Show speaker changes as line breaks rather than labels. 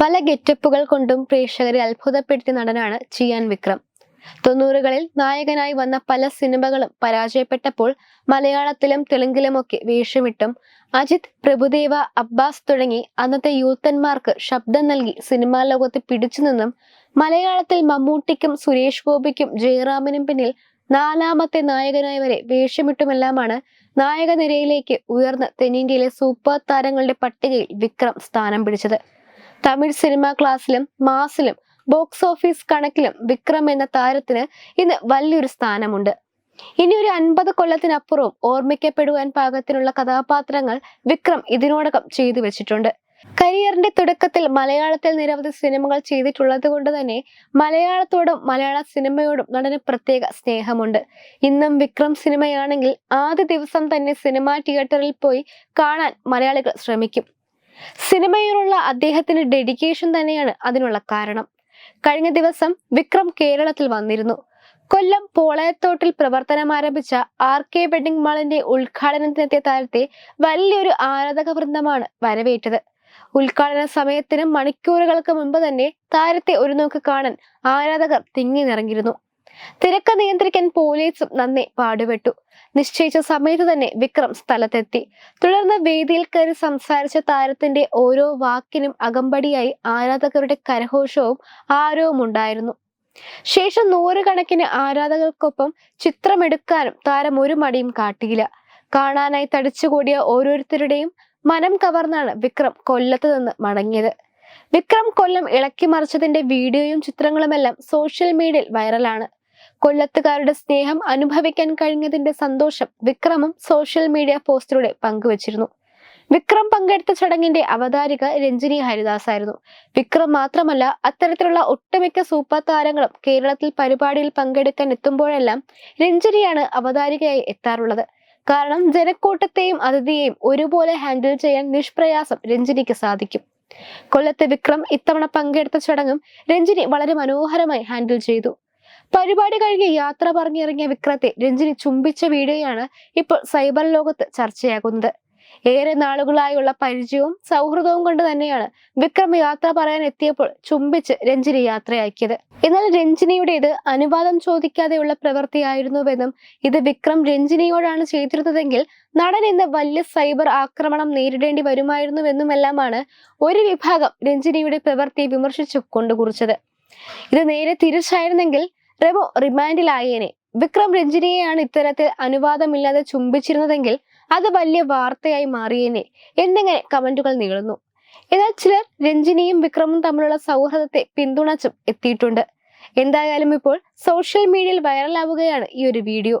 പല ഗെറ്റപ്പുകൾ കൊണ്ടും പ്രേക്ഷകരെ അത്ഭുതപ്പെടുത്തിയ നടനാണ് ചിയാൻ വിക്രം. തൊണ്ണൂറുകളിൽ നായകനായി വന്ന പല സിനിമകളും പരാജയപ്പെട്ടപ്പോൾ മലയാളത്തിലും തെലുങ്കിലുമൊക്കെ വേഷമിട്ടും അജിത് പ്രഭുദേവ അബ്ബാസ് തുടങ്ങി അന്നത്തെ യൂത്തന്മാർക്ക് ശബ്ദം നൽകി സിനിമാ ലോകത്ത് പിടിച്ചുനിന്നും മലയാളത്തിൽ മമ്മൂട്ടിക്കും സുരേഷ് ഗോപിക്കും ജയറാമിനും പിന്നിൽ നാലാമത്തെ നായകനായി വരെ വേഷമിട്ടുമെല്ലാമാണ് നായക നിരയിലേക്ക് ഉയർന്ന തെന്നിന്ത്യയിലെ സൂപ്പർ താരങ്ങളുടെ പട്ടികയിൽ വിക്രം സ്ഥാനം പിടിച്ചത്. തമിഴ് സിനിമാ ക്ലാസ്സിലും മാസിലും ബോക്സ് ഓഫീസ് കണക്കിലും വിക്രം എന്ന താരത്തിന് ഇന്ന് വലിയൊരു സ്ഥാനമുണ്ട്. ഇനി ഒരു അൻപത് കൊല്ലത്തിനപ്പുറവും ഓർമ്മിക്കപ്പെടുവാൻ പാകത്തിനുള്ള കഥാപാത്രങ്ങൾ വിക്രം ഇതിനോടകം ചെയ്തു വെച്ചിട്ടുണ്ട്. കരിയറിന്റെ തുടക്കത്തിൽ മലയാളത്തിൽ നിരവധി സിനിമകൾ ചെയ്തിട്ടുള്ളത് കൊണ്ട് തന്നെ മലയാളത്തോടും മലയാള സിനിമയോടും നടന് പ്രത്യേക സ്നേഹമുണ്ട്. ഇന്നും വിക്രം സിനിമയാണെങ്കിൽ ആദ്യ ദിവസം തന്നെ സിനിമാ തിയേറ്ററിൽ പോയി കാണാൻ മലയാളികൾ ശ്രമിക്കും. സിനിമയോടുള്ള അദ്ദേഹത്തിന്റെ ഡെഡിക്കേഷൻ തന്നെയാണ് അതിനുള്ള കാരണം. കഴിഞ്ഞ ദിവസം വിക്രം കേരളത്തിൽ വന്നിരുന്നു. കൊല്ലം പോളയത്തോട്ടിൽ പ്രവർത്തനം ആരംഭിച്ച ആർ കെ വെഡിംഗ് മാളിന്റെ ഉദ്ഘാടനത്തിനെത്തിയ താരത്തെ വലിയൊരു ആരാധക വൃന്ദമാണ് വരവേറ്റത്. ഉദ്ഘാടന സമയത്തിന് മണിക്കൂറുകൾക്ക് മുമ്പ് തന്നെ താരത്തെ ഒരു നോക്ക് കാണാൻ ആരാധകർ തിങ്ങി നിറങ്ങിയിരുന്നു തിരക്ക് നിയന്ത്രിക്കാൻ പോലീസും നന്നെ പാടുപെട്ടു. നിശ്ചയിച്ച സമയത്ത് തന്നെ വിക്രം സ്ഥലത്തെത്തി. തുടർന്ന് വേദിയിൽ കയറി സംസാരിച്ച താരത്തിന്റെ ഓരോ വാക്കിനും അകമ്പടിയായി ആരാധകരുടെ കരഘോഷവും ആരവും ഉണ്ടായിരുന്നു ശേഷം നൂറുകണക്കിന് ആരാധകർക്കൊപ്പം ചിത്രമെടുക്കാനും താരം ഒരു മടിയും കാട്ടിയില്ല. കാണാനായി തടിച്ചുകൂടിയ ഓരോരുത്തരുടെയും മനം കവർന്നാണ് വിക്രം കൊല്ലത്ത് നിന്ന് മടങ്ങിയത്. വിക്രം കൊല്ലം ഇളക്കി മറിച്ചതിന്റെ വീഡിയോയും ചിത്രങ്ങളുമെല്ലാം സോഷ്യൽ മീഡിയയിൽ വൈറലാണ്. കൊല്ലത്തുകാരുടെ സ്നേഹം അനുഭവിക്കാൻ കഴിഞ്ഞതിന്റെ സന്തോഷം വിക്രമും സോഷ്യൽ മീഡിയ പോസ്റ്റിലൂടെ പങ്കുവച്ചിരുന്നു. വിക്രം പങ്കെടുത്ത ചടങ്ങിന്റെ അവതാരിക രഞ്ജിനി ഹരിദാസ് ആയിരുന്നു വിക്രം മാത്രമല്ല അത്തരത്തിലുള്ള ഒട്ടുമിക്ക സൂപ്പർ താരങ്ങളും കേരളത്തിൽ പരിപാടിയിൽ പങ്കെടുക്കാൻ എത്തുമ്പോഴെല്ലാം രഞ്ജിനിയാണ് അവതാരികയായി എത്താറുള്ളത്. കാരണം ജനക്കൂട്ടത്തെയും അതിഥിയെയും ഒരുപോലെ ഹാൻഡിൽ ചെയ്യാൻ നിഷ്പ്രയാസം രഞ്ജിനിക്ക് സാധിക്കും. കൊല്ലത്തെ വിക്രം ഇത്തവണ പങ്കെടുത്ത ചടങ്ങും രഞ്ജിനി വളരെ മനോഹരമായി ഹാൻഡിൽ ചെയ്തു. പരിപാടി കഴിഞ്ഞ് യാത്ര പറഞ്ഞിറങ്ങിയ വിക്രത്തെ രഞ്ജിനി ചുംബിച്ച വീഡിയോയാണ് ഇപ്പോൾ സൈബർ ലോകത്ത് ചർച്ചയാകുന്നത്. ഏറെ നാളുകളായുള്ള പരിചയവും സൗഹൃദവും കൊണ്ട് തന്നെയാണ് വിക്രം യാത്ര പറയാൻ എത്തിയപ്പോൾ ചുംബിച്ച് രഞ്ജിനി യാത്രയാക്കിയത്. എന്നാൽ രഞ്ജിനിയുടേത് അനുവാദം ചോദിക്കാതെയുള്ള പ്രവൃത്തിയായിരുന്നുവെന്നും ഇത് വിക്രം രഞ്ജിനിയോടാണ് ചെയ്തിരുന്നതെങ്കിൽ നടൻ ഇന്ന് വലിയ സൈബർ ആക്രമണം നേരിടേണ്ടി വരുമായിരുന്നുവെന്നുമെല്ലാമാണ് ഒരു വിഭാഗം രഞ്ജിനിയുടെ പ്രവൃത്തി വിമർശിച്ചു കൊണ്ടുകുറിച്ചത്. ഇത് നേരെ തിരിച്ചായിരുന്നെങ്കിൽ റെമോ റിമാൻഡിലായേനെ. വിക്രം രഞ്ജിനിയെയാണ് ഇത്തരത്തിൽ അനുവാദമില്ലാതെ ചുംബിച്ചിരുന്നതെങ്കിൽ അത് വലിയ വാർത്തയായി മാറിയേനെ എന്നിങ്ങനെ കമന്റുകൾ നീളുന്നു. എന്നാൽ ചിലർ രഞ്ജിനിയും വിക്രമും തമ്മിലുള്ള സൗഹൃദത്തെ പിന്തുണച്ചും എത്തിയിട്ടുണ്ട്. എന്തായാലും ഇപ്പോൾ സോഷ്യൽ മീഡിയയിൽ വൈറലാവുകയാണ് ഈ ഒരു വീഡിയോ.